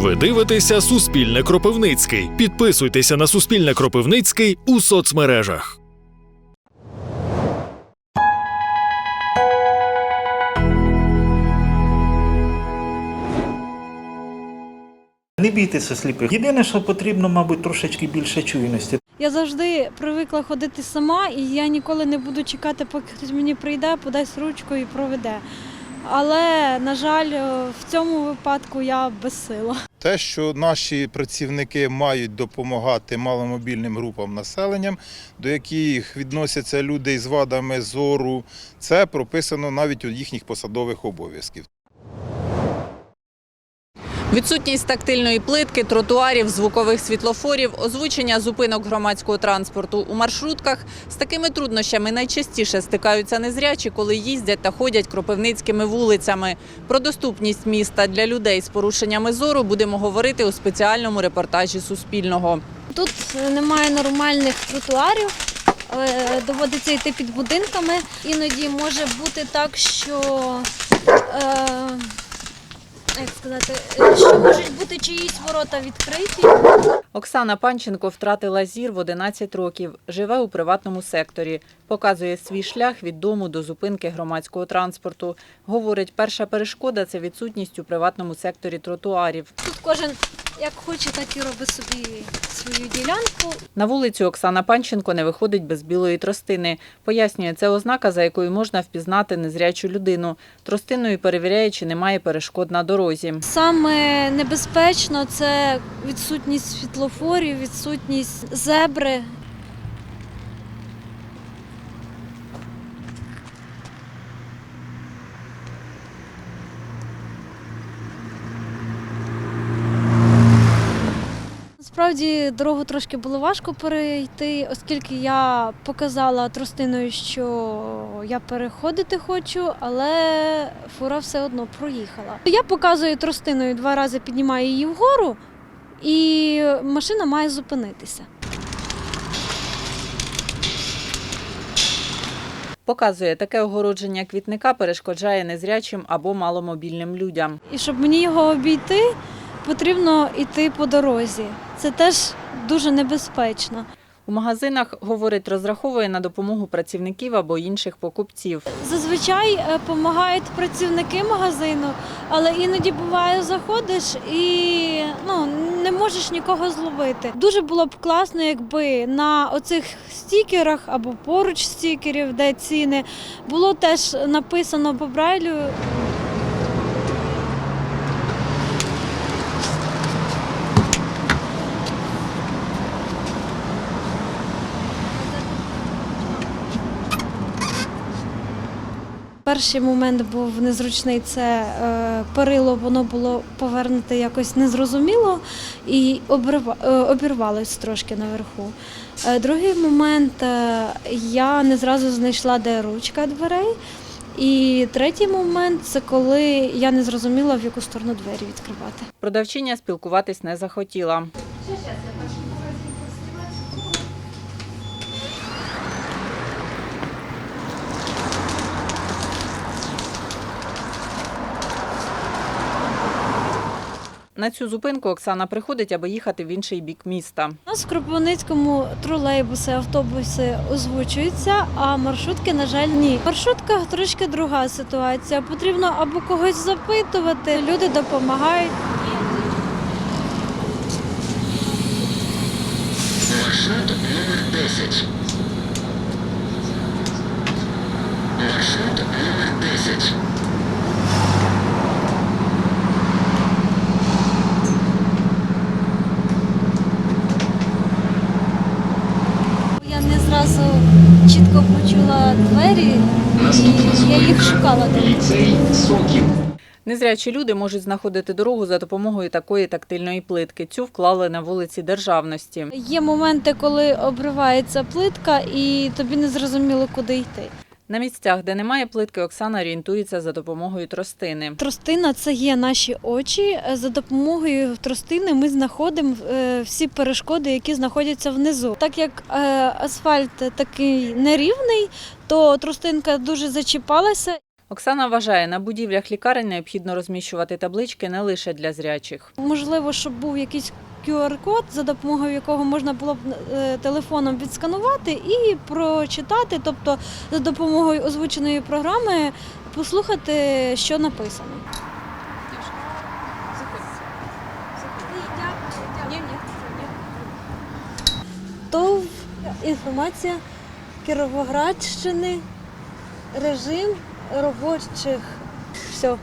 Ви дивитеся Суспільне Кропивницький. Підписуйтеся на Суспільне Кропивницький у соцмережах. Не бійтеся сліпих. Єдине, що потрібно, мабуть, трошечки більше чуйності. Я завжди привикла ходити сама, і я ніколи не буду чекати, поки хтось мені прийде, подасть ручку і проведе. Але, на жаль, е, в цьому випадку я безсила. Те, що наші працівники мають допомагати маломобільним групам населення, до яких відносяться люди з вадами зору, це прописано навіть у їхніх посадових обов'язків. Відсутність тактильної плитки, тротуарів, звукових світлофорів, озвучення зупинок громадського транспорту у маршрутках з такими труднощами найчастіше стикаються незрячі, коли їздять та ходять кропивницькими вулицями. Про доступність міста для людей з порушеннями зору будемо говорити у спеціальному репортажі Суспільного. Тут немає нормальних тротуарів, доводиться йти під будинками. Іноді може бути так, що. Сказати, е, що можуть бути чиїсь ворота відкриті. Оксана Панченко втратила зір в 11 років, живе у приватному секторі, показує свій шлях від дому до зупинки громадського транспорту. Говорить, перша перешкода це відсутність у приватному секторі тротуарів. Тут кожен як хоче, так і робить собі свою ділянку. На вулицю Оксана Панченко не виходить без білої тростини. Пояснює, це ознака, за якою можна впізнати незрячу людину. Тростиною перевіряє, чи немає перешкод на дорозі. Саме небезпечно це відсутність світлофорів, відсутність зебри. Насправді дорогу трошки було важко перейти, оскільки я показала тростиною, що я переходити хочу, але фура все одно проїхала. Я показую тростиною два рази піднімаю її вгору, і машина має зупинитися. Показує, таке огородження квітника перешкоджає незрячим або маломобільним людям. І щоб мені його обійти, потрібно йти по дорозі. Це теж дуже небезпечно. У магазинах, говорить, розраховує на допомогу працівників або інших покупців. Зазвичай допомагають працівники магазину, але іноді буває, заходиш і ну, не можеш нікого зловити. Дуже було б класно, якби на оцих стікерах або поруч стікерів, де ціни, було теж написано по брайлю. Перший момент був незручний. Це е, перило, воно було повернуте якось незрозуміло і е, обірвалось трошки наверху. Е, другий момент е, я не зразу знайшла, де ручка дверей. І третій момент це коли я не зрозуміла, в яку сторону двері відкривати. Продавчиня спілкуватись не захотіла. На цю зупинку Оксана приходить, аби їхати в інший бік міста. У нас в Кропивницькому тролейбуси, автобуси озвучуються, а маршрутки, на жаль, ні. В маршрутках трошки друга ситуація. Потрібно або когось запитувати, люди допомагають. Маршрут номер 10. Я чітко почула двері, і я їх шукала. Незрячі люди можуть знаходити дорогу за допомогою такої тактильної плитки. Цю вклали на вулиці Державності. Є моменти, коли обривається плитка, і тобі не зрозуміло, куди йти. На місцях, де немає плитки, Оксана орієнтується за допомогою тростини. Тростина це є наші очі. За допомогою тростини ми знаходимо е, всі перешкоди, які знаходяться внизу. Так як е, асфальт такий нерівний, то тростинка дуже зачіпалася. Оксана вважає, на будівлях лікарень необхідно розміщувати таблички не лише для зрячих. Можливо, щоб був якийсь QR-код, за допомогою якого можна було б е, телефоном відсканувати і прочитати, тобто за допомогою озвученої програми послухати, що написано. ТОВ інформація Кіровоградщини, режим робочих. Все.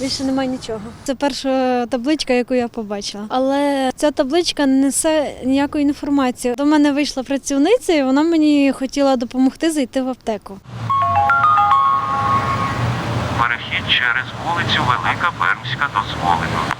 Більше немає нічого. Це перша табличка, яку я побачила. Але ця табличка не несе ніякої інформації. До мене вийшла працівниця, і вона мені хотіла допомогти зайти в аптеку. Перехід через вулицю Велика Пермська дозволено.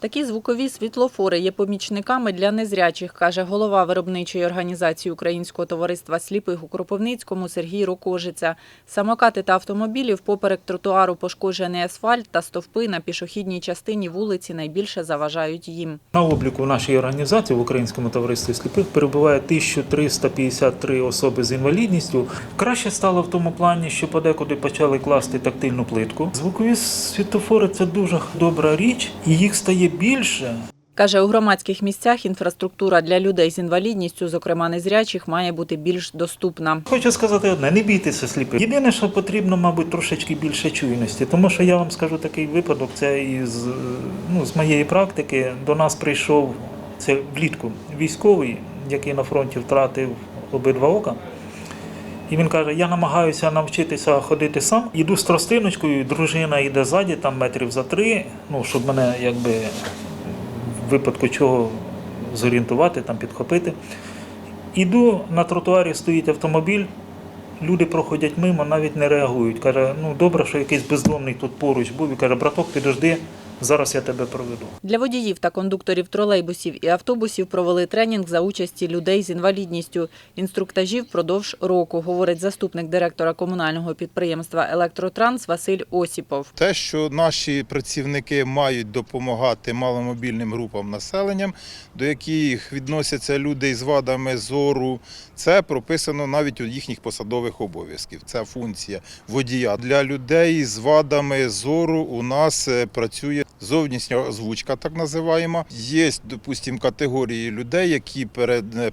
Такі звукові світлофори є помічниками для незрячих, каже голова виробничої організації Українського товариства сліпих у Кропивницькому Сергій Рокожиця. Самокати та автомобілі впоперек тротуару пошкоджений асфальт та стовпи на пішохідній частині вулиці найбільше заважають їм. На обліку в нашій організації в Українському товаристві сліпих перебуває 1353 особи з інвалідністю. Краще стало в тому плані, що подекуди почали класти тактильну плитку. Звукові світофори це дуже добра річ, і їх стає більше. Каже, у громадських місцях інфраструктура для людей з інвалідністю, зокрема незрячих, має бути більш доступна. Хочу сказати одне: не бійтеся сліпих. Єдине, що потрібно, мабуть, трошечки більше чуйності, тому що я вам скажу такий випадок. Це із ну, з моєї практики до нас прийшов це влітку військовий, який на фронті втратив обидва ока. І він каже: я намагаюся навчитися ходити сам. Іду з тростиночкою, дружина йде ззаді, там метрів за три, ну, щоб мене якби в випадку чого зорієнтувати, там підхопити. Іду на тротуарі, стоїть автомобіль, люди проходять мимо, навіть не реагують. Каже, ну добре, що якийсь бездомний тут поруч був. І каже, браток, підожди, зараз я тебе проведу. Для водіїв та кондукторів тролейбусів і автобусів провели тренінг за участі людей з інвалідністю. Інструктажі впродовж року, говорить заступник директора комунального підприємства Електротранс Василь Осіпов. Те, що наші працівники мають допомагати маломобільним групам населення, до яких відносяться люди з вадами зору, це прописано навіть у їхніх посадових обов'язків. Це функція водія. Для людей з вадами зору у нас е, працює зовнішня озвучка, так називаємо. Є, допустимо, категорії людей, які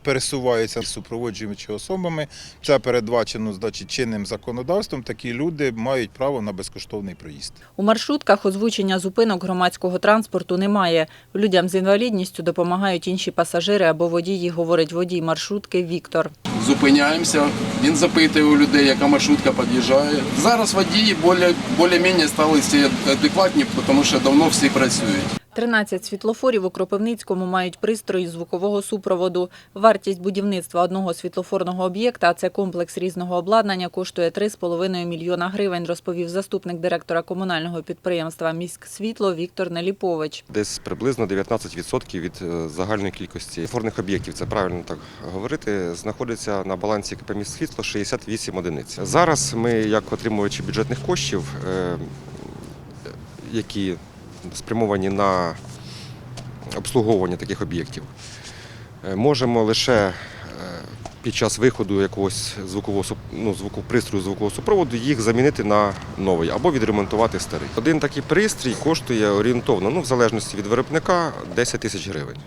пересуваються з супроводжуючими особами. Це передбачено значить, чинним законодавством. Такі люди мають право на безкоштовний проїзд. У маршрутках озвучення зупинок громадського транспорту немає. Людям з інвалідністю допомагають інші пасажири або водії, говорить водій маршрутки Віктор. зупиняємося. Він запитує у людей, яка маршрутка під'їжджає. Зараз водії більш- більш-менш стали всі адекватні, тому що давно всі працюють. 13 світлофорів у Кропивницькому мають пристрої звукового супроводу. Вартість будівництва одного світлофорного об'єкта, а це комплекс різного обладнання, коштує 3,5 мільйона гривень, розповів заступник директора комунального підприємства «Міськсвітло» Віктор Неліпович. Десь приблизно 19% від е, загальної кількості форних об'єктів, це правильно так говорити, знаходиться на балансі КП «Міськсвітло» 68 одиниць. Зараз ми, як отримувачі бюджетних коштів, е, які спрямовані на обслуговування таких об'єктів, е, можемо лише е, під час виходу якогось звукового ну, звуку, пристрою звукового супроводу їх замінити на новий або відремонтувати старий. Один такий пристрій коштує орієнтовно, ну в залежності від виробника, 10 тисяч гривень.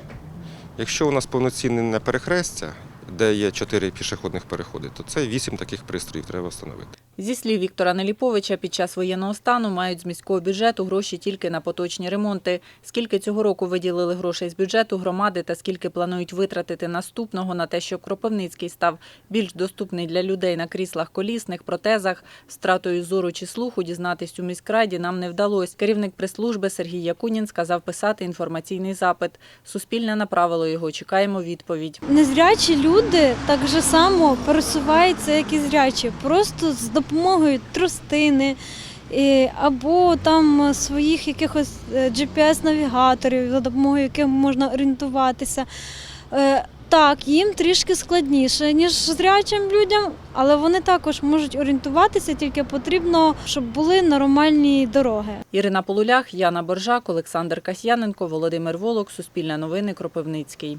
Якщо у нас повноцінне перехрестя, де є 4 пішохідних переходи, то це 8 таких пристроїв треба встановити. Зі слів Віктора Неліповича, під час воєнного стану мають з міського бюджету гроші тільки на поточні ремонти. Скільки цього року виділили грошей з бюджету громади та скільки планують витратити наступного на те, щоб Кропивницький став більш доступний для людей на кріслах колісних, протезах, з втратою зору чи слуху, дізнатись у міськраді нам не вдалося. Керівник прес-служби Сергій Якунін сказав писати інформаційний запит. Суспільне направило його. Чекаємо відповідь. Незрячі люди так же само пересуваються, як і зрячі, просто з допомогою тростини. Або там своїх якихось е, GPS-навігаторів, за допомогою яких можна орієнтуватися. Е, Так, їм трішки складніше, ніж зрячим людям, але вони також можуть орієнтуватися, тільки потрібно, щоб були нормальні дороги. Ірина Полулях, Яна Боржак, Олександр Касьяненко, Володимир Волок, Суспільне новини, Кропивницький.